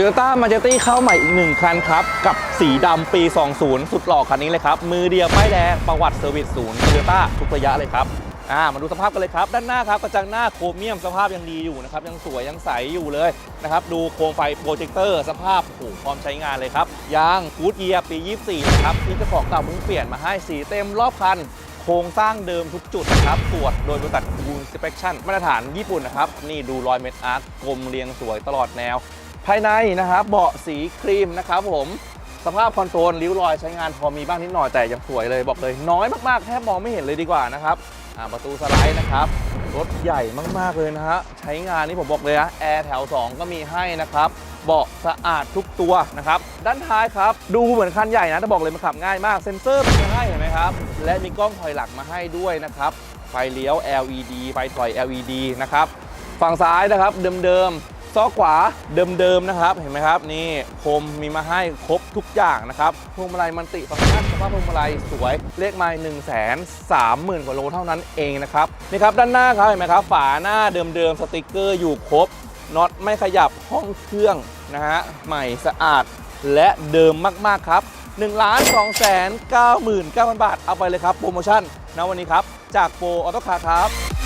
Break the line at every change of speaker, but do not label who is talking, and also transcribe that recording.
Toyota m a j e t i เข้าใหม่อีกหนึ่งคันครับ กับสีดำปี 20 สุดหล่อคันนี้เลยครับ มือเดียวป้ายแดงประวัติเซอร์วิสศูนย์ Toyota ทุกระยะเลยครับอ่ามาดูสภาพกันเลยครับ ด้านหน้าครับกระจังหน้าโครเมียมสภาพยังดีอยู่นะครับ ยังสวย ยังใสอยู่เลยนะครับ ดูโคมไฟโปรเจคเตอร์ สภาพโอ้โหพร้อมใช้งานเลยครับ ยางกูดเยียปี 24 นะครับ ที่เจ้าของเก่าเพิ่งเปลี่ยนมาให้สีเต็มรอบคันโครงสร้างเดิมทุกจุดนะครับตรวจโดยบริษัท w o o n Inspection มาตรฐานญี่ปุ่นนะครับ นี่ดูรอยเม็ดอาร์คกลมเรียงสวยตลอดแนว ภายในนะครับเบาะสีครีมนะครับผมสภาพคอนโทรลริ้วรอยใช้งานพอมีบ้างนิดหน่อยแต่ยังสวยเลยบอกเลยน้อยมากๆแทบมองไม่เห็นเลยดีกว่านะครับประตูสไลด์นะครับรถใหญ่มากๆเลยนะฮะใช้งานนี่ผมบอกเลยนะแอร์แถว 2 ก็มีให้นะครับเบาะสะอาดทุกตัวนะครับด้านท้ายครับ ดูเหมือนคันใหญ่นะแต่บอกเลยมันขับง่ายมากเซ็นเซอร์มีมาให้เห็นไหมครับ และมีกล้องถอยหลังมาให้ด้วยนะครับไฟเลี้ยว LED ไฟถอย LED นะครับฝั่งซ้ายนะครับเดิมๆ ซ้อขวาเดิมๆนะครับ เห็นไหมครับ นี่คมมีมาให้ครบทุกอย่างนะครับพวงมาลัยมันติฟังก์ชันสภาพพวงมาลัยสวย เลขไมล์หนึ่งแสนสามหมื่นกว่าโลเท่านั้นเองนะครับนี่ครับด้านหน้าครับเห็นไหมครับ ฝาหน้าเดิมๆสติกเกอร์อยู่ครบน็อตไม่ขยับห้องเครื่องนะฮะใหม่สะอาดและเดิมมากๆครับ1ล้าน2แสน9 9 0 0 0 บาท เอาไปเลยครับ โปรโมชั่นณวันนี้ครับ จากโปรออโต้คาร์ครับ